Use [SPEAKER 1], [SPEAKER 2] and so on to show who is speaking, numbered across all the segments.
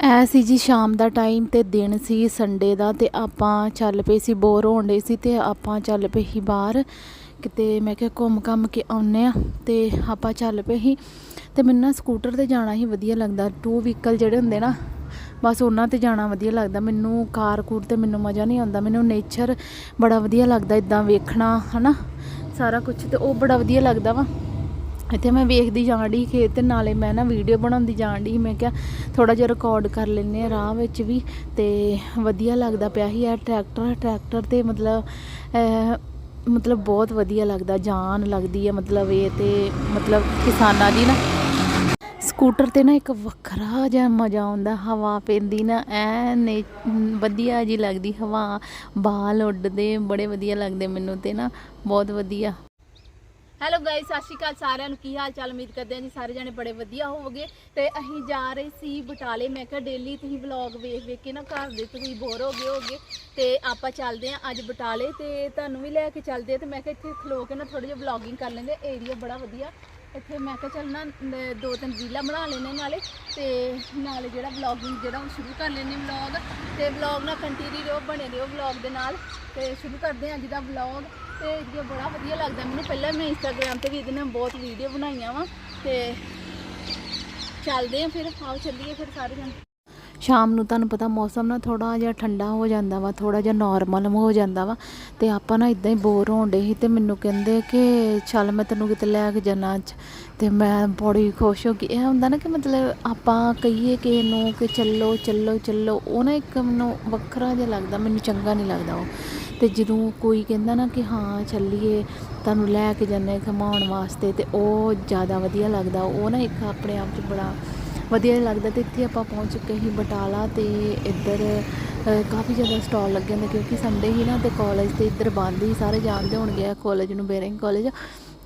[SPEAKER 1] ਐ ਸੀ ਜੀ ਸ਼ਾਮ ਦਾ ਟਾਈਮ ਤੇ ਦਿਨ ਸੀ ਸੰਡੇ ਦਾ ਤੇ ਆਪਾਂ ਚੱਲ ਪਏ ਸੀ ਬੋਰ ਹੋਣ ਡੇ ਸੀ ਤੇ ਆਪਾਂ ਚੱਲ ਪਏ ਸੀ ਬਾਹਰ। ਕਿਤੇ ਮੈਂ ਕਿਹਾ ਘੁੰਮ ਘੰਮ ਕੇ ਆਉਨੇ ਆ ਤੇ ਆਪਾਂ ਚੱਲ ਪਏ ਸੀ ਤੇ ਮੈਨੂੰ ਨਾ ਸਕੂਟਰ ਤੇ ਜਾਣਾ ਹੀ ਵਧੀਆ ਲੱਗਦਾ। ਟੂ ਵੀਕਲ ਜਿਹੜੇ ਹੁੰਦੇ ਨਾ, ਬਸ ਉਹਨਾਂ ਤੇ ਜਾਣਾ ਵਧੀਆ ਲੱਗਦਾ। ਮੈਨੂੰ ਕਾਰ ਕੂਰ ਤੇ ਮੈਨੂੰ ਮਜ਼ਾ ਨਹੀਂ ਆਉਂਦਾ। ਮੈਨੂੰ ਨੇਚਰ ਬੜਾ ਵਧੀਆ ਲੱਗਦਾ, ਇਦਾਂ ਵੇਖਣਾ, ਹਨਾ? ਸਾਰਾ ਕੁਝ ਤੇ ਉਹ ਬੜਾ ਵਧੀਆ ਲੱਗਦਾ ਵਾ। ਇੱਥੇ ਮੈਂ ਵੇਖਦੀ ਜਾਣ ਡਈ ਖੇਤ ਤੇ, ਨਾਲੇ ਮੈਂ ਨਾ ਵੀਡੀਓ ਬਣਾਉਂਦੀ ਜਾਣ ਡਈ ਮੈਂ ਕਿਹਾ ਥੋੜਾ ਜਿਹਾ ਰਿਕਾਰਡ ਕਰ ਲੈਨੇ ਆ ਰਾਹ ਵਿੱਚ ਵੀ ਤੇ ਵਧੀਆ ਲੱਗਦਾ ਪਿਆ ਸੀ ਇਹ ਟਰੈਕਟਰ ਟਰੈਕਟਰ ਤੇ ਮਤਲਬ ਮਤਲਬ ਬਹੁਤ ਵਧੀਆ ਲੱਗਦਾ, ਜਾਨ ਲੱਗਦੀ ਹੈ ਮਤਲਬ ਇਹ ਤੇ ਮਤਲਬ ਕਿਸਾਨਾਂ ਦੀ ਨਾ। ਸਕੂਟਰ ਤੇ ਨਾ ਇੱਕ ਵੱਖਰਾ ਜਿਹਾ ਮਜ਼ਾ ਆਉਂਦਾ, ਹਵਾ ਪੈਂਦੀ ਨਾ ਐ ਨੇ, ਵਧੀਆ ਜੀ ਲੱਗਦੀ, ਹਵਾ ਬਾਲ ਉੱਡਦੇ, ਬੜੇ ਵਧੀਆ ਲੱਗਦੇ ਮੈਨੂੰ ਤੇ ਨਾ, ਬਹੁਤ ਵਧੀਆ।
[SPEAKER 2] ਹੈਲੋ ਗਾਇਸ ਸਤਿ ਸ਼੍ਰੀ ਅਕਾਲ ਸਾਰਿਆਂ ਨੂੰ। ਕੀ ਹਾਲ ਚਾਲ? ਉਮੀਦ ਕਰਦੇ ਹਾਂ ਜੀ ਸਾਰੇ ਜਣੇ ਬੜੇ ਵਧੀਆ ਹੋਵੋਗੇ। ਤੇ ਅਸੀਂ ਜਾ ਰਹੇ ਸੀ ਬਟਾਲੇ। ਮੈਂ ਕਿਹਾ ਡੇਲੀ ਤੁਸੀਂ ਵਲੌਗ ਵੇਖ ਵੇਖ ਕੇ ਨਾ ਘਰ ਦੇ ਤੁਸੀਂ ਬੋਰ ਹੋ ਗਏ ਹੋਗੇ ਤੇ ਆਪਾਂ ਚੱਲਦੇ ਹਾਂ ਅੱਜ ਬਟਾਲੇ ਤੇ ਤੁਹਾਨੂੰ ਵੀ ਲੈ ਕੇ ਚੱਲਦੇ ਆ ਤੇ ਮੈਂ ਕਿਹਾ ਇੱਥੇ ਖਲੋ ਕੇ ਨਾ ਥੋੜੀ ਜਿਹੀ ਵਲੌਗਿੰਗ ਕਰ ਲੈਂਦੇ ਏਰੀਆ ਬੜਾ ਵਧੀਆ। ਇੱਥੇ ਮੈਂ ਕਿਹਾ ਚੱਲ ਨਾ ਦੋ ਤਿੰਨ ਰੀਲਾਂ ਬਣਾ ਲੈਣੇ ਨਾਲੇ। ਤੇ ਨਾਲੇ ਜਿਹੜਾ ਵਲੌਗਿੰਗ ਜਿਹੜਾ ਉਹ ਸ਼ੁਰੂ ਕਰ ਲੈਣੇ ਵਲੌਗ ਤੇ ਵਲੌਗ ਨਾਲ ਕੰਟੀਨਿਊ ਰਹੋ, ਬਣੇ ਰਹੋ ਵਲੌਗ ਦੇ ਨਾਲ। ਤੇ ਸ਼ੁਰੂ ਕਰਦੇ ਹਾਂ ਅੱਜ ਦਾ ਵਲੌਗ ਤੇ ਇਹ ਬੜਾ ਵਧੀਆ ਲੱਗਦਾ। ਮੈਨੂੰ ਪਹਿਲਾਂ ਮੈਂ ਇੰਸਟਾਗ੍ਰam ਤੇ ਵੀ ਇਹਦੇ ਨਾਲ ਬਹੁਤ ਵੀਡੀਓ ਬਣਾਈਆਂ ਵਾ ਤੇ ਚੱਲਦੇ ਆ ਫਿਰ। ਆਓ ਚੱਲੀਏ ਫਿਰ ਸਾਰੇ ਜਣ
[SPEAKER 1] ਸ਼ਾਮ ਨੂੰ ਤੁਹਾਨੂੰ ਪਤਾ ਮੌਸਮ ਨਾ ਥੋੜਾ ਜਿਹਾ ਠੰਡਾ ਹੋ ਜਾਂਦਾ ਵਾ ਥੋੜਾ ਜਿਹਾ ਨਾਰਮਲ ਹੋ ਜਾਂਦਾ ਵਾ ਤੇ ਆਪਾਂ ਨਾ ਇਦਾਂ ਹੀ ਬੋਰ ਹੋਣ ਡੇ ਸੀ ਤੇ ਮੈਨੂੰ ਕਹਿੰਦੇ ਕਿ ਚੱਲ ਮੈਂ ਤੈਨੂੰ ਕਿਤੇ ਲੈ ਕੇ ਜਾਣਾ ਅੱਜ। ਤੇ ਮੈਂ ਬੜੀ ਖੁਸ਼ ਹੋ ਗਈ ਇਹ ਹੁੰਦਾ ਨਾ ਕਿ ਮਤਲਬ ਆਪਾਂ ਕਹੀਏ ਕਿ ਨੂੰ ਕਿ ਚੱਲੋ ਚੱਲੋ ਚੱਲੋ, ਉਹ ਨਾ ਇੱਕ ਮੈਨੂੰ ਵੱਖਰਾ ਜਿਹਾ ਲੱਗਦਾ, ਮੈਨੂੰ ਚੰਗਾ ਨਹੀਂ ਲੱਗਦਾ ਉਹ। ਅਤੇ ਜਦੋਂ ਕੋਈ ਕਹਿੰਦਾ ਨਾ ਕਿ ਹਾਂ ਚੱਲੀਏ, ਤੁਹਾਨੂੰ ਲੈ ਕੇ ਜਾਂਦੇ ਘੁਮਾਉਣ ਵਾਸਤੇ ਤੇ ਉਹ ਜ਼ਿਆਦਾ ਵਧੀਆ ਲੱਗਦਾ। ਉਹ ਨਾ ਇੱਕ ਆਪਣੇ ਆਪ 'ਚ ਬੜਾ ਵਧੀਆ ਲੱਗਦਾ ਅਤੇ ਇੱਥੇ ਆਪਾਂ ਪਹੁੰਚ ਚੁੱਕੇ ਸੀ ਬਟਾਲਾ ਅਤੇ ਇੱਧਰ ਕਾਫੀ ਜ਼ਿਆਦਾ ਸਟਾਲ ਲੱਗੇ ਹੁੰਦੇ ਕਿਉਂਕਿ ਸੰਡੇ ਹੀ ਨਾ ਤੇ ਕਾਲਜ ਤੇ ਇੱਧਰ ਬੰਦ ਹੀ ਸਾਰੇ ਜਾਣਦੇ ਹੋਣਗੇ ਆ ਕਾਲਜ ਨੂੰ ਬੇਰਿੰਗ ਕਾਲਜ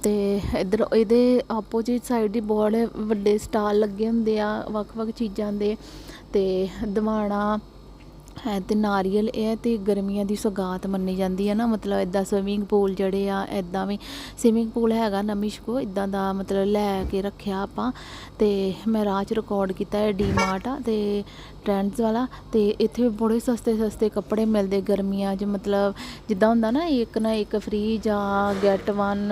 [SPEAKER 1] ਤੇ ਇੱਧਰ ਇਹਦੇ ਆਪੋਜੀਟ ਸਾਈਡ ਦੀ ਬਹੁਤ ਵੱਡੇ ਸਟਾਲ ਲੱਗੇ ਹੁੰਦੇ ਆ, ਵੱਖ-ਵੱਖ ਚੀਜ਼ਾਂ ਦੇ ਤੇ ਦਿਵਾਣਾ ਹੈ ਅਤੇ ਨਾਰੀਅਲ ਇਹ ਅਤੇ ਗਰਮੀਆਂ ਦੀ ਸੌਗਾਤ ਮੰਨੀ ਜਾਂਦੀ ਹੈ ਨਾ, ਮਤਲਬ ਇੱਦਾਂ ਸਵਿਮਿੰਗ ਪੂਲ ਜਿਹੜੇ ਆ ਇੱਦਾਂ ਵੀ ਸਵਿਮਿੰਗ ਪੂਲ ਹੈਗਾ ਨਮਿਸ਼ਕੋ ਇੱਦਾਂ ਦਾ ਮਤਲਬ ਲੈ ਕੇ ਰੱਖਿਆ ਆਪਾਂ ਅਤੇ ਮੈਂ ਰਾਹ 'ਚ ਰਿਕਾਰਡ ਕੀਤਾ ਹੈ ਡੀਮਾਰਟ ਆ ਅਤੇ ਟ੍ਰੈਂਡਸ ਵਾਲਾ ਅਤੇ ਇੱਥੇ ਬੜੇ ਸਸਤੇ ਸਸਤੇ ਕੱਪੜੇ ਮਿਲਦੇ ਗਰਮੀਆਂ 'ਚ, ਮਤਲਬ ਜਿੱਦਾਂ ਹੁੰਦਾ ਨਾ ਇੱਕ ਨਾ ਇੱਕ ਫ੍ਰੀ ਜਾਂ ਗੈਟ 1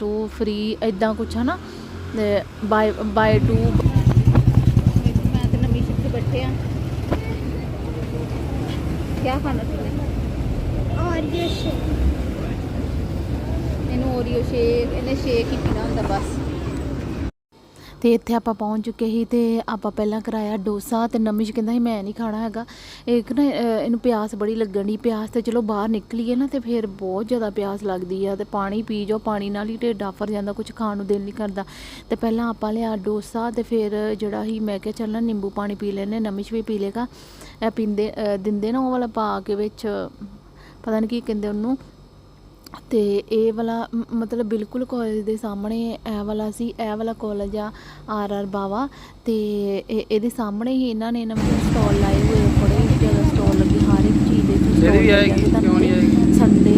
[SPEAKER 1] 2 ਫ੍ਰੀ ਇੱਦਾਂ ਕੁਛ ਹਨਾ, ਤੇ ਬਾਏ ਬਾਏ 2
[SPEAKER 2] ਮੈਂ ਤੇ ਨਵੀਂ ਸ਼ਿਫਟ ਬੈਠੇ ਆ ਕੀ ਖਾਣਾ ਤੂੰ
[SPEAKER 3] ऑडियो शेक
[SPEAKER 2] ਇਹਨੂੰ ਓਰੀਓ ਸ਼ੇਕ ਇਹਨੇ ਸ਼ੇਕ ਹੀ ਪੀਣਾ ਹੁੰਦਾ ਬਸ
[SPEAKER 1] ਤੇ ਇੱਥੇ ਆਪਾਂ ਪਹੁੰਚ ਚੁੱਕੇ ਸੀ ਤੇ ਆਪਾਂ ਪਹਿਲਾਂ ਕਰਾਇਆ ਡੋਸਾ ਤੇ ਨਮਿਸ਼ ਕਹਿੰਦਾ ਸੀ ਮੈਂ ਨਹੀਂ ਖਾਣਾ ਹੈਗਾ ਇੱਕ ਨਾ ਅਹ, ਇਹਨੂੰ ਪਿਆਸ ਬੜੀ ਲੱਗਣ ਦੀ ਪਿਆਸ ਤੇ ਚਲੋ ਬਾਹਰ ਨਿਕਲੀਏ ਨਾ ਤੇ ਫਿਰ ਬਹੁਤ ਜ਼ਿਆਦਾ ਪਿਆਸ ਲੱਗਦੀ ਆ ਤੇ ਪਾਣੀ ਪੀ ਜਾਓ ਪਾਣੀ ਨਾਲ ਹੀ ਢਿੱਡ ਆਫਰ ਜਾਂਦਾ ਕੁਝ ਖਾਣ ਨੂੰ ਦਿਲ ਨਹੀਂ ਕਰਦਾ ਤੇ ਪਹਿਲਾਂ ਆਪਾਂ ਲਿਆ ਡੋਸਾ ਤੇ ਫਿਰ ਜਿਹੜਾ ਹੀ ਮੈਂ ਕਿਹਾ ਚੱਲ ਨਾ ਨਿੰਬੂ ਪਾਣੀ ਪੀ ਲੈਨੇ ਨਮਿਸ਼ ਵੀ ਪੀ ਲੇਗਾ ਇਹ ਪੀਂਦੇ ਦਿੰਦੇ ਨਾ ਉਹ ਵਾਲਾ ਪਾ ਕੇ ਵਿੱਚ ਪਤਾ ਨਹੀਂ ਕੀ ਕਹਿੰਦੇ ਉਹਨੂੰ। ਤੇ ਇਹ ਵਾਲਾ ਮਤਲਬ ਬਿਲਕੁਲ ਕਾਲਜ ਦੇ ਸਾਹਮਣੇ ਇਹ ਵਾਲਾ ਸੀ ਇਹ ਵਾਲਾ ਕਾਲਜ ਆ ਆਰ ਆਰ ਬਾਵਾ। ਤੇ ਇਹ- ਇਹਦੇ ਸਾਹਮਣੇ ਹੀ ਇਹਨਾਂ ਨੇ ਨਵੇਂ ਸਟਾਲ ਲਾਏ ਹੋਏ ਬੜੇ ਜ਼ਿਆਦਾ ਸਟਾਲ ਲੱਗੇ ਹਰ ਇੱਕ ਚੀਜ਼ ਦੇ
[SPEAKER 4] ਆਏਗੀ,
[SPEAKER 1] ਲੱਗੇ
[SPEAKER 4] ਕਿਉਂ ਨਹੀਂ ਆਏਗੀ?
[SPEAKER 1] ਸੰਡੇ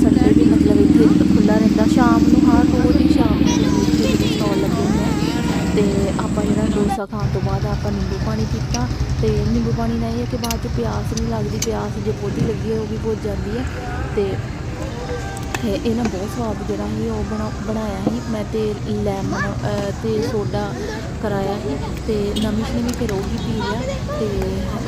[SPEAKER 1] ਸੰਡੇ ਵੀ ਮਤਲਬ ਇੱਥੇ ਖੁੱਲਾ ਰਹਿੰਦਾ ਸ਼ਾਮ ਨੂੰ ਹਰ ਰੋਜ਼ ਹੀ ਸ਼ਾਮ ਨੂੰ ਇੱਥੇ ਸਟਾਲ ਲੱਗੇ ਹੁੰਦੇ ਆ ਤੇ ਆਪਾਂ ਜਿਹੜਾ ਡੋਸਾ ਖਾਣ ਤੋਂ ਬਾਅਦ ਆਪਾਂ ਨਿੰਬੂ ਪਾਣੀ ਪੀਤਾ ਤੇ ਨਿੰਬੂ ਪਾਣੀ ਨਾਲ ਇਹ ਹੈ ਕਿ ਬਾਅਦ ਚ ਪਿਆਸ ਨਹੀਂ ਲੱਗਦੀ ਪਿਆਸ ਜੇ ਬਹੁਤੀ ਲੱਗੀ ਹੈ ਉਹ ਵੀ ਬੁੱਝ ਜਾਂਦੀ ਹੈ। ਤੇ ਤੇ ਇਹ ਨਾ ਬਹੁਤ ਸਵਾਦ ਜਿਹੜਾ ਸੀ ਉਹ ਬਣਾ ਬਣਾਇਆ ਸੀ। ਮੈਂ ਤੇ ਲੈਮਨ ਅਹ, ਤੇ ਸੋਡਾ ਕਰਾਇਆ ਸੀ ਤੇ ਨਮਿਸ਼ ਨੇ ਵੀ ਫਿਰ ਉਹ ਵੀ ਪੀ ਲਿਆ। ਤੇ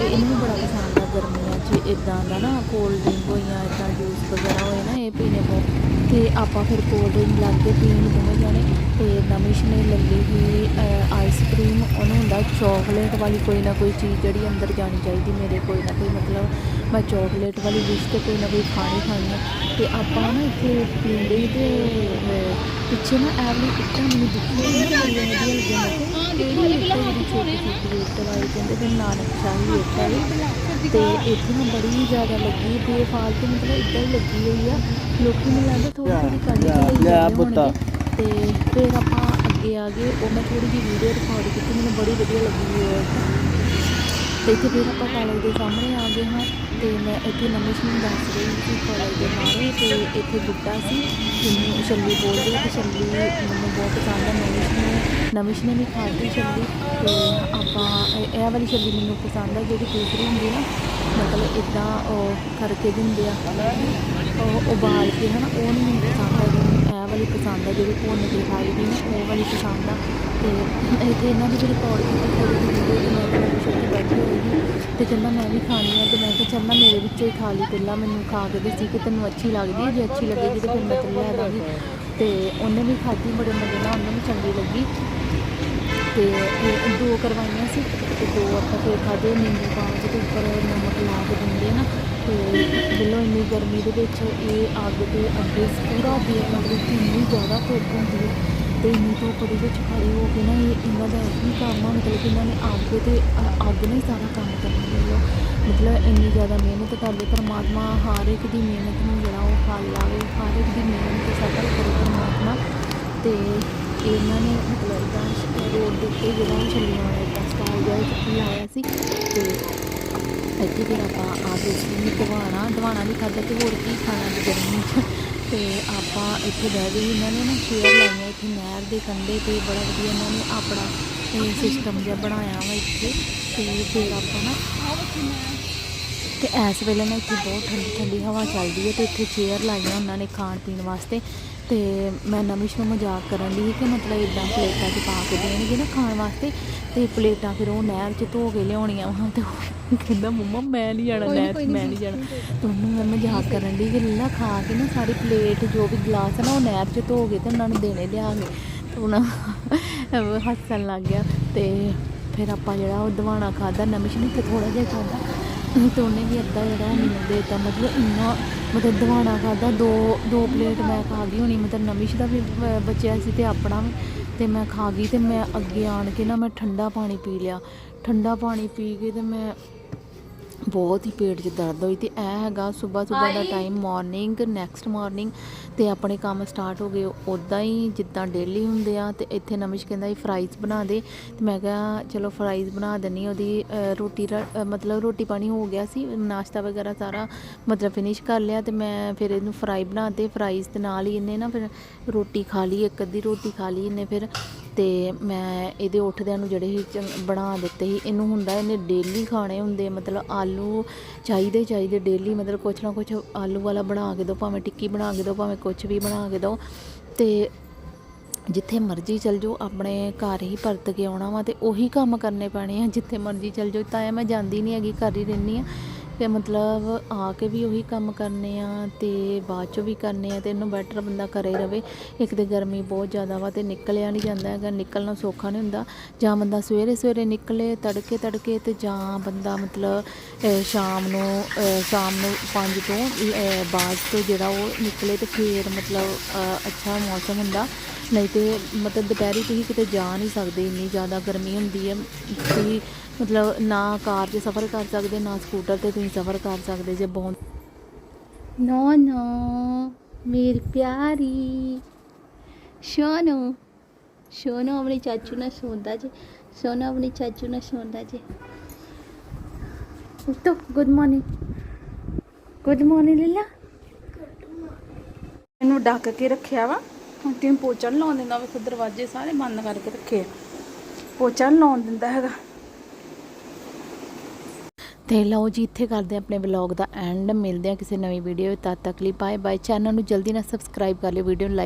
[SPEAKER 1] ਇਹਨੂੰ ਵੀ ਬੜਾ ਪਸੰਦ ਆ ਗਰਮੀਆਂ 'ਚ ਇਦਾਂ ਦਾ ਨਾ ਕੋਲਡ ਡਰਿੰਕ ਹੋਈਆਂ ਇਦਾਂ ਜੂਸ ਵਗੈਰਾ ਹੋਏ ਨਾ ਇਹ ਪੀਣੇ ਬਹੁਤ ਤੇ ਆਪਾਂ ਫਿਰ ਕੋਲਡ ਡਰਿੰਕ ਲੱਗ ਕੇ ਪੀਣ ਦੋਵੇਂ ਜਾਣੇ। ਤੇ ਨਮਿਸ਼ ਨੇ ਲੱਗੀ ਸੀ ਆਈਸਕ੍ਰੀਮ ਉਹਨੂੰ ਹੁੰਦਾ ਚਾਕਲੇਟ ਵਾਲੀ ਕੋਈ ਨਾ ਕੋਈ ਚੀਜ਼ ਜਿਹੜੀ ਅੰਦਰ ਜਾਣੀ ਚਾਹੀਦੀ ਮੇਰੇ ਕੋਈ ਨਾ ਕੋਈ ਮਤਲਬ ਮੈਂ ਚਾਕਲੇਟ ਵਾਲੀ ਡਿਸ਼ ਤੇ ਕੋਈ ਨਾ ਕੋਈ ਖਾਣੀ ਖਾਣੀ ਆ ਤੇ ਆਪਾਂ ਨਾ ਇੱਥੇ ਪੀਂਦੇ ਸੀ ਤੇ ਪਿੱਛੇ ਨਾ ਐਵਲੀ ਇੱਟਾਂ ਮੈਨੂੰ ਦਿਖੀਆਂ ਨਹੀਂ ਲੱਗਿਆ ਕਿਹਾ ਕਿਹੜੀ ਇੱਟ ਹੈ ਜਿਹੜੀ ਛੋਟੀ ਛੋਟੀ ਇੱਟ ਵਾਲੀ ਕਹਿੰਦੇ ਫਿਰ ਨਾਨਕ ਸ਼ਾਹੀ ਇੱਟ ਹੈ। ਤੇ ਇੱਥੇ ਨਾ ਬੜੀ ਜ਼ਿਆਦਾ ਲੱਗੀ ਬੇਫਾਲਤੂ ਮਤਲਬ ਇੱਦਾਂ ਹੀ ਲੱਗੀ ਹੋਈ ਆ ਲੋਕੀ ਮੈਨੂੰ ਲੱਗਦਾ ਥੋੜੀ ਥੋੜੀ ਕੱਢ ਕੇ ਲਈ
[SPEAKER 4] ਲੈ
[SPEAKER 1] ਜਾਂਦੇ
[SPEAKER 4] ਪੁੱਤਾ।
[SPEAKER 1] ਹੋਣਗੇ। ਤੇ ਫਿਰ ਆਪਾਂ ਅੱਗੇ ਆ ਗਏ। ਉਹ ਮੈਂ ਥੋੜੀ ਜਿਹੀ ਵੀਡੀਓ ਰਿਕਾਰਡ ਕੀਤੀ ਮੈਨੂੰ ਬੜੀ ਵਧੀਆ ਲੱਗੀ ਤੇ ਇੱਥੇ ਫਿਰ ਆਪਾਂ ਕਾਲਜ ਦੇ ਸਾਹਮਣੇ ਆ ਗਏ ਹਾਂ ਤੇ ਮੈਂ ਇੱਥੇ ਨਮਿਸ਼ ਨੂੰ ਦੱਸ ਰਹੀ ਸੀ ਕਾਲਜ ਦੇ ਬਾਰੇ ਤੇ ਇੱਥੇ ਬੁੱਢਾ ਸੀ ਜਿਹਨੂੰ ਛੱਲੀ ਬੋਲਦੇ ਆ। ਤੇ ਛੱਲੀ ਮੈਨੂੰ ਬਹੁਤ ਪਸੰਦ ਹੈ ਨਮਿਸ਼ ਨੂੰ ਨਮਿਸ਼ ਨੇ ਵੀ ਖਾਧੀ ਛੱਲੀ। ਤੇ ਆਪਾਂ ਇਹ ਵਾਲੀ ਛੱਲੀ ਮੈਨੂੰ ਪਸੰਦ ਹੈ ਜਿਹੜੀ ਦੂਸਰੀ ਹੁੰਦੀ ਨਾ, ਮਤਲਬ ਇਦਾਂ ਉਹ ਕਰਕੇ ਦਿੰਦੇ ਆ। ਉਹ ਉਬਾਲ ਕੇ ਹਨਾ, ਉਹ ਨਹੀਂ ਮੈਨੂੰ ਪਸੰਦ ਆ ਇਹ ਵਾਲੀ ਪਸੰਦ ਆ ਜਿਹੜੀ ਭੁੰਨ ਕੇ ਖਾਈ ਦੀ ਨਾ ਉਹ ਵਾਲੀ ਪਸੰਦ ਆ। ਤੇ ਇੱਥੇ ਇਹਨਾਂ ਦੀ ਜਿਹੜੀ ਪੌੜੀ ਕੀਤੀ ਥੋੜੀ ਜਿਹੀ ਵੀਡੀਓ ਮੈਂ ਛੋਟੀ ਬੈਠੀ ਹੋਈ ਤੇ ਕਹਿੰਦਾ ਮੈਂ ਵੀ ਖਾਣੀ ਆ, ਤੇ ਮੈਂ ਕਿਹਾ ਚੱਲ ਨਾ ਮੇਰੇ ਵਿੱਚੋਂ ਹੀ ਖਾ ਲਈ, ਪਹਿਲਾਂ ਮੈਨੂੰ ਖਾ ਕੇ ਦੱਸੀ ਕਿ ਤੈਨੂੰ ਅੱਛੀ ਲੱਗਦੀ ਹੈ, ਜੇ ਅੱਛੀ ਲੱਗੇਗੀ ਤੇ ਫਿਰ ਮੈਂ ਤੈਨੂੰ ਲੈ ਦਾਂਗੀ। ਤੇ ਉਹਨੇ ਵੀ ਖਾਧੀ, ਬੜੇ ਮਜ਼ੇ ਨਾਲ, ਉਹਨੂੰ ਵੀ ਚੰਗੀ ਲੱਗੀ। ਤੇ ਇਹ ਦੋ ਕਰਵਾਈਆਂ ਸੀ, ਤੇ ਦੋ ਆਪਾਂ ਫਿਰ ਖਾਧੇ, ਨਿੰਬੂ ਪਾ ਕੇ ਉੱਪਰ ਨਮਕ ਲਾ ਕੇ ਦਿੰਦੇ ਆ ਨਾ, ਤੇ ਬਿੱਲੋ ਇੰਨੀ ਗਰਮੀ ਦੇ ਵਿੱਚ ਇਹ ਅੱਗ ਦੇ ਅੱਗੇ ਪੂਰਾ ਦਿਨ ਮਤਲਬ ਕਿ ਇੰਨੀ ਜ਼ਿਆਦਾ ਧੁੱਪ ਹੁੰਦੀ ਹੈ ਤੇ ਇੰਨੀ ਧੁੱਪ ਦੇ ਵਿੱਚ ਖੜੇ ਹੋ ਕੇ ਨਾ ਇਹ ਇਹਨਾਂ ਦਾ ਇਹੀ ਕੰਮ ਆ, ਮਤਲਬ ਕਿ ਇਹਨਾਂ ਨੇ ਅੱਗ ਤੇ ਅੱਗ ਨਾਲ ਹੀ ਸਾਰਾ ਕੰਮ ਕਰਨਾ ਬਿੱਲੋ। ਮਤਲਬ ਇੰਨੀ ਜ਼ਿਆਦਾ ਮਿਹਨਤ ਕਰਦੇ, ਪਰਮਾਤਮਾ ਹਰ ਇੱਕ ਦੀ ਮਿਹਨਤ ਨੂੰ ਜਿਹੜਾ ਉਹ ਫਲ ਲਾਵੇ, ਹਰ ਇੱਕ ਦੀ ਮਿਹਨਤ ਸਫਲ ਕਰੇ ਪਰਮਾਤਮਾ। ਤੇ ਇਹਨਾਂ ਨੇ ਮਤਲਬ ਇਦਾਂ ਰੋਡ ਦੇ ਉੱਤੇ ਜਿਹੜਾ ਚੱਲਿਆ ਛੱਲੀਆਂ ਵਾਲਾ ਇਦਾਂ ਸਟਾਲ ਜਿਹਾ ਲਾਇਆ ਸੀ, ਤੇ ਇੱਥੇ ਫਿਰ ਆਪਾਂ ਆ ਗਏ ਸੀ ਦਵਾਣਾ ਦਵਾਣਾ ਵੀ ਖਾਧਾ ਤੇ ਹੋਰ ਕੀ ਖਾਣਾ ਦੀ ਗਰਮੀ 'ਚ? ਤੇ ਆਪਾਂ ਇੱਥੇ ਬਹਿ ਗਏ, ਇਹਨਾਂ ਨੇ ਨਾ ਚੇਅਰ ਲਾਈਆਂ ਇੱਥੇ ਨਹਿਰ ਦੇ ਕੰਢੇ ਤੇ, ਬੜਾ ਵਧੀਆ ਇਹਨਾਂ ਨੇ ਆਪਣਾ ਸਿਸਟਮ ਜਿਹਾ ਬਣਾਇਆ ਵਾ ਇੱਥੇ। ਤੇ ਫਿਰ ਆਪਾਂ ਨਾ ਤੇ ਇਸ ਵੇਲੇ ਨਾ ਇੱਥੇ ਬਹੁਤ ਠੰਡੀ ਠੰਡੀ ਹਵਾ ਚੱਲਦੀ ਹੈ ਤੇ ਇੱਥੇ ਚੇਅਰ ਲਾਈਆਂ ਉਹਨਾਂ ਨੇ ਖਾਣ ਪੀਣ ਵਾਸਤੇ। ਤੇ ਮੈਂ ਨਮਿਸ਼ ਨੂੰ ਮਜ਼ਾਕ ਕਰਨ ਦੀ ਕਿ ਮਤਲਬ ਇਦਾਂ ਪਲੇਟਾਂ 'ਚ ਪਾ ਕੇ ਦੇਣਗੇ ਨਾ ਖਾਣ ਵਾਸਤੇ ਤੇ ਪਲੇਟਾਂ ਫਿਰ ਉਹ ਨਹਿਰ 'ਚ ਧੋ ਕੇ ਲਿਆਉਣੀਆਂ ਵਾ ਤੇ ਉਹ ਕਹਿੰਦਾ ਮੰਮਾ ਮੈਂ ਨਹੀਂ ਜਾਣਾ ਨਹਿਰ 'ਚ ਮੈਂ ਨਹੀਂ ਜਾਣਾ। ਤੇ ਉਹਨੂੰ ਮੈਂ ਮਜ਼ਾਕ ਕਰਨ ਦੀ ਕਿ ਲੱਲਾ ਖਾ ਕੇ ਨਾ ਸਾਰੀ ਪਲੇਟ ਜੋ ਵੀ ਗਲਾਸ ਹੈ ਨਾ ਉਹ ਨਹਿਰ 'ਚ ਧੋ ਕੇ ਤੇ ਉਹਨਾਂ ਨੂੰ ਦੇਣੇ ਲਿਆ ਕੇ। ਉਹਨਾਂ ਹੱਸਣ ਲੱਗ ਗਿਆ ਤੇ ਫਿਰ ਆਪਾਂ ਜਿਹੜਾ ਉਹ ਦਵਾਣਾ ਖਾਦਾ ਨਮਿਸ਼ ਨੇ ਤੇ ਥੋੜਾ ਜਿਹਾ ਖਾਦਾ ਤੇ ਉਹਨੇ ਵੀ ਅੱਧਾ ਜਿਹੜਾ ਮੈਨੂੰ ਦਿੱਤਾ। ਮਤਲਬ ਇੰਨਾ ਮਤਲਬ ਦਵਾਣਾ ਖਾਦਾ ਦੋ ਦੋ ਪਲੇਟ ਮੈਂ ਖਾ ਗਈ ਹੋਣੀ, ਮਤਲਬ ਨਮਿਸ਼ ਦਾ ਵੀ ਬਚਿਆ ਸੀ ਤੇ ਆਪਣਾ ਵੀ, ਤੇ ਮੈਂ ਖਾ ਗਈ ਤੇ ਮੈਂ ਅੱਗੇ ਆਣ ਕੇ ਨਾ ਮੈਂ ਠੰਡਾ ਪਾਣੀ ਪੀ ਲਿਆ। ਠੰਡਾ ਪਾਣੀ ਪੀ ਕੇ ਤੇ ਮੈਂ ਬਹੁਤ ਹੀ ਪੇਟ 'ਚ ਦਰਦ ਹੋਈ ਤੇ ਇਹ ਹੈਗਾ ਸਵੇਰ ਸਵੇਰ ਦਾ ਟਾਈਮ ਮਾਰਨਿੰਗ ਨੈਕਸਟ ਮਾਰਨਿੰਗ ਤੇ ਆਪਣੇ ਕੰਮ ਸਟਾਰਟ ਹੋ ਗਏ। ਉਦਾਂ ਹੀ ਜਿੱਦਾਂ ਡੇਲੀ ਹੁੰਦੇ ਆ ਤੇ ਇੱਥੇ ਨਮਿਸ਼ ਕਹਿੰਦਾ ਸੀ ਫਰਾਈਜ਼ ਬਣਾ ਦੇ। ਤੇ ਮੈਂ ਕਿਹਾ ਚਲੋ ਫਰਾਈਜ਼ ਬਣਾ ਦਿੰਨੀ ਉਹਦੀ ਰੋਟੀ ਮਤਲਬ ਰੋਟੀ ਪਾਣੀ ਹੋ ਗਿਆ ਸੀ ਨਾਸ਼ਤਾ ਵਗੈਰਾ ਸਾਰਾ ਮਤਲਬ ਫਿਨਿਸ਼ ਕਰ ਲਿਆ ਤੇ ਮੈਂ ਫਿਰ ਇਹਨੂੰ ਫਰਾਈ ਬਣਾ ਤੇ ਫਰਾਈਜ਼ ਦੇ ਨਾਲ ਹੀ ਇਹਨੇ ਨਾ ਫਿਰ ਰੋਟੀ ਖਾ ਲਈ ਇੱਕ ਅੱਧੀ ਰੋਟੀ ਖਾ ਲਈ ਇਹਨੇ ਫਿਰ। ਤੇ ਮੈਂ ਇਹਦੇ ਉੱਠਦਿਆਂ ਨੂੰ ਜਿਹੜੇ ਸੀ ਚੰ- ਬਣਾ ਦਿੱਤੇ ਸੀ, ਇਹਨੂੰ ਹੁੰਦਾ ਇਹਨੇ ਡੇਲੀ ਖਾਣੇ ਹੁੰਦੇ ਮਤਲਬ ਆਲੂ ਚਾਹੀਦੇ ਚਾਹੀਦੇ ਡੇਲੀ ਮਤਲਬ ਕੁਛ ਨਾ ਕੁਛ ਆਲੂ ਵਾਲਾ ਬਣਾ ਕੇ ਦਿਓ, ਭਾਵੇਂ ਟਿੱਕੀ ਬਣਾ ਕੇ ਦਿਓ, ਭਾਵੇਂ ਕੁਛ ਵੀ ਬਣਾ ਕੇ ਦਿਓ। ਤੇ ਜਿੱਥੇ ਮਰਜ਼ੀ ਚਲ ਜਾਓ, ਆਪਣੇ ਘਰ ਹੀ ਪਰਤ ਕੇ ਆਉਣਾ ਵਾ ਤੇ ਉਹੀ ਕੰਮ ਕਰਨੇ ਪੈਣੇ ਆ, ਜਿੱਥੇ ਮਰਜ਼ੀ ਚਲ ਜਾਓ। ਤਾਂ ਇਹ ਮੈਂ ਜਾਂਦੀ ਨਹੀਂ ਹੈਗੀ, ਘਰ ਹੀ ਰਹਿੰਦੀ ਆ। ਤੇ ਮਤਲਬ ਆ ਕੇ ਵੀ ਉਹੀ ਕੰਮ ਕਰਨੇ ਆ ਤੇ ਬਾਅਦ ਚੋਂ ਵੀ ਕਰਨੇ ਆ ਤੇ ਇਹਨੂੰ ਬੈਟਰ ਬੰਦਾ ਕਰੇ ਰਵੇ। ਇੱਕ ਤੇ ਗਰਮੀ ਬਹੁਤ ਜ਼ਿਆਦਾ ਵਾ ਤੇ ਨਿਕਲਿਆ ਨਹੀਂ ਜਾਂਦਾ ਹੈਗਾ, ਨਿਕਲਣਾ ਸੌਖਾ ਨਹੀਂ ਹੁੰਦਾ। ਜਾਂ ਬੰਦਾ ਸਵੇਰੇ ਸਵੇਰੇ ਨਿਕਲੇ, ਤੜਕੇ ਤੜਕੇ ਤੇ ਜਾਂ ਬੰਦਾ ਮਤਲਬ ਸ਼ਾਮ ਨੂੰ ਸ਼ਾਮ ਨੂੰ 5 ਤੋਂ ਬਾਅਦ ਤੋਂ ਜਿਹੜਾ ਉਹ ਨਿਕਲੇ ਤੇ ਫੇਰ ਮਤਲਬ ਅੱਛਾ ਮੌਸਮ ਹੁੰਦਾ। ਨਹੀਂ ਤੇ ਮਤਲਬ ਦੁਪਹਿਰੀ ਤੁਸੀਂ ਕਿਤੇ ਜਾ ਨਹੀਂ ਸਕਦੇ, ਇੰਨੀ ਜ਼ਿਆਦਾ ਗਰਮੀ ਹੁੰਦੀ ਹੈ ਤੁਸੀਂ ਮਤਲਬ ਨਾ ਕਾਰ 'ਚ ਸਫ਼ਰ ਕਰ ਸਕਦੇ ਨਾ ਸਕੂਟਰ ਤੇ ਤੁਸੀਂ ਸਫ਼ਰ ਕਰ ਸਕਦੇ ਜੇ ਬਹੁਤ
[SPEAKER 2] No, no, ਮੇਰੀ ਪਿਆਰੀ। ਸੋਨੂ ਸੋਨੂ ਆਪਣੇ ਚਾਚੂ ਨਾਲ ਸੌਂਦਾ ਜੀ ਸੋਨੋ ਆਪਣੇ ਚਾਚੂ ਨਾਲ ਸੌਂਦਾ ਜੀ। ਉੱਤੋ good morning good morning Leela. ਇਹਨੂੰ ਡੱਕ ਕੇ ਰੱਖਿਆ ਵਾ। ਹੁਣ ਤੈਨੂੰ ਪੋਚਾ ਨੀ ਲਾਉਣ ਦਿੰਦਾ ਵੇਖੋ ਦਰਵਾਜ਼ੇ ਸਾਰੇ ਬੰਦ ਕਰਕੇ ਰੱਖੇ ਆ। ਪੋਚਾ ਨੀ ਲਾਉਣ ਦਿੰਦਾ ਹੈਗਾ।
[SPEAKER 1] ਤੇ ਲਓ ਜੀ, ਇੱਥੇ ਕਰਦੇ ਹਾਂ ਆਪਣੇ ਵਲੌਗ ਦਾ ਐਂਡ ਮਿਲਦੇ ਹਾਂ ਕਿਸੇ ਨਵੀਂ ਵੀਡੀਓ ਤਦ ਤੱਕ ਲਈ ਬਾਏ ਬਾਏ ਚੈਨਲ ਨੂੰ ਜਲਦੀ ਨਾਲ ਸਬਸਕ੍ਰਾਈਬ ਕਰ ਲਿਓ ਵੀਡੀਓ ਨੂੰ ਲਾਈਕ